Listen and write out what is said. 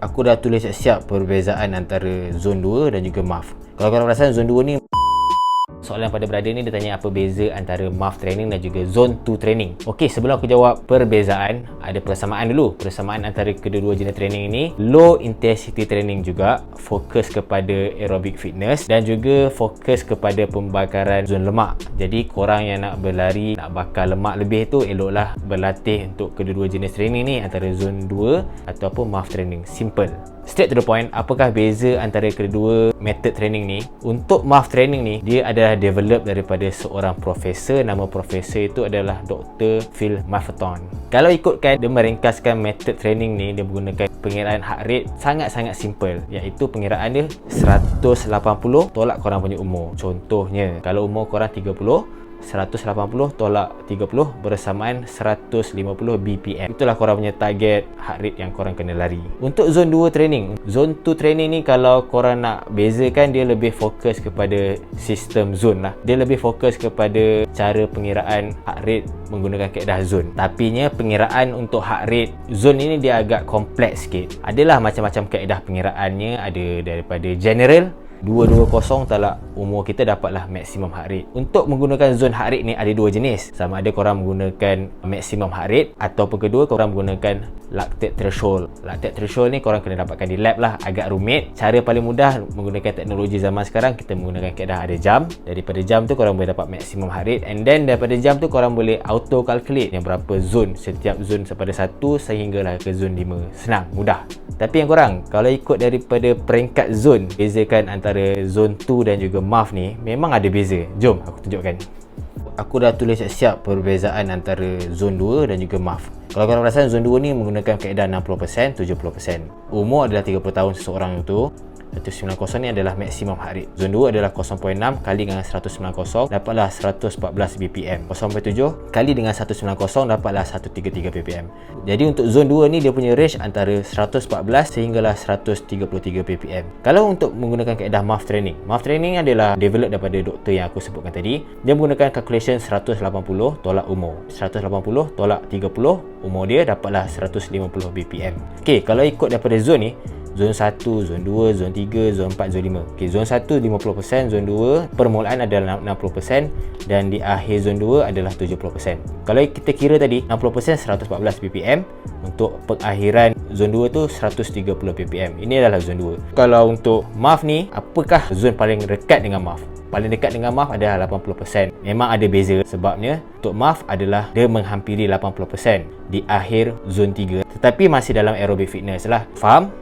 aku dah tulis siap perbezaan antara zone 2 dan juga MAF. Kalau korang perasan zone 2 ni Soalan pada brother ni dia tanya apa beza antara MAF training dan juga zone 2 training. Okey, sebelum aku jawab perbezaan, ada persamaan dulu. Persamaan antara kedua-dua jenis training ini, low intensity training juga fokus kepada aerobic fitness dan juga fokus kepada pembakaran zon lemak. Jadi korang yang nak berlari, nak bakar lemak lebih tu eloklah berlatih untuk kedua-dua jenis training ni antara zone 2 ataupun MAF training. Simple. Straight to the point, apakah beza antara kedua method training ni? Untuk MAF training ni, dia adalah develop daripada seorang profesor. Nama profesor itu adalah Dr. Phil Maffeton. Kalau ikutkan, dia meringkaskan method training ni, dia menggunakan pengiraan heart rate sangat-sangat simple. Iaitu pengiraan dia 180 tolak korang punya umur. Contohnya, kalau umur korang 30, 180 tolak 30 bersamaan 150 BPM. Itulah korang punya target heart rate yang korang kena lari. Untuk zone 2 training, zone 2 training ni kalau korang nak bezakan dia lebih fokus kepada sistem zone lah. Dia lebih fokus kepada cara pengiraan heart rate menggunakan kaedah zone. Tapi nya pengiraan untuk heart rate zone ini dia agak kompleks sikit. Adalah macam-macam kaedah pengiraannya, ada daripada general 220 talak umur kita dapatlah maximum heart rate. Untuk menggunakan zone heart rate ni ada dua jenis. Sama ada korang menggunakan maximum heart rate ataupun kedua korang menggunakan lactate threshold. Lactate threshold ni korang kena dapatkan di lab lah. Agak rumit. Cara paling mudah menggunakan teknologi zaman sekarang kita menggunakan kaedah ada jam. Daripada jam tu korang boleh dapat maximum heart rate and then daripada jam tu korang boleh auto calculate yang berapa zone setiap zone pada satu sehinggalah ke zone 5. Senang, mudah. Tapi yang korang kalau ikut daripada peringkat zone bezakan antara antara zone 2 dan juga MAF ni memang ada beza. Jom aku tunjukkan. Aku dah tulis siap perbezaan antara zone 2 dan juga MAF. Kalau korang perasan zone 2 ni menggunakan kaedah 60%, 70%. Umur adalah 30 tahun seseorang itu 190 ni adalah maksimum heart rate. Zone 2 adalah 0.6 kali dengan 190 dapatlah 114 BPM. 0.7 kali dengan 190 dapatlah 133 BPM. Jadi untuk zone 2 ni dia punya range antara 114 sehinggalah 133 BPM. Kalau untuk menggunakan kaedah MAF training. MAF training adalah develop daripada doktor yang aku sebutkan tadi. Dia menggunakan calculation 180 tolak umur. 180 tolak 30 umur dia dapatlah 150 BPM. Okey, kalau ikut daripada zone ni Zon 1, zon 2, zon 3, zon 4, zon 5. Okey, zon 1 50%, zon 2 permulaan adalah 60% dan di akhir zon 2 adalah 70%. Kalau kita kira tadi 60% 114 ppm untuk pengakhiran zon 2 tu 130 ppm. Ini adalah zon 2. Kalau untuk MAF ni, apakah zon paling dekat dengan MAF? Paling dekat dengan MAF adalah 80%. Memang ada beza sebabnya untuk MAF adalah dia menghampiri 80% di akhir zon 3. Tetapi masih dalam aerobic fitness lah. Faham?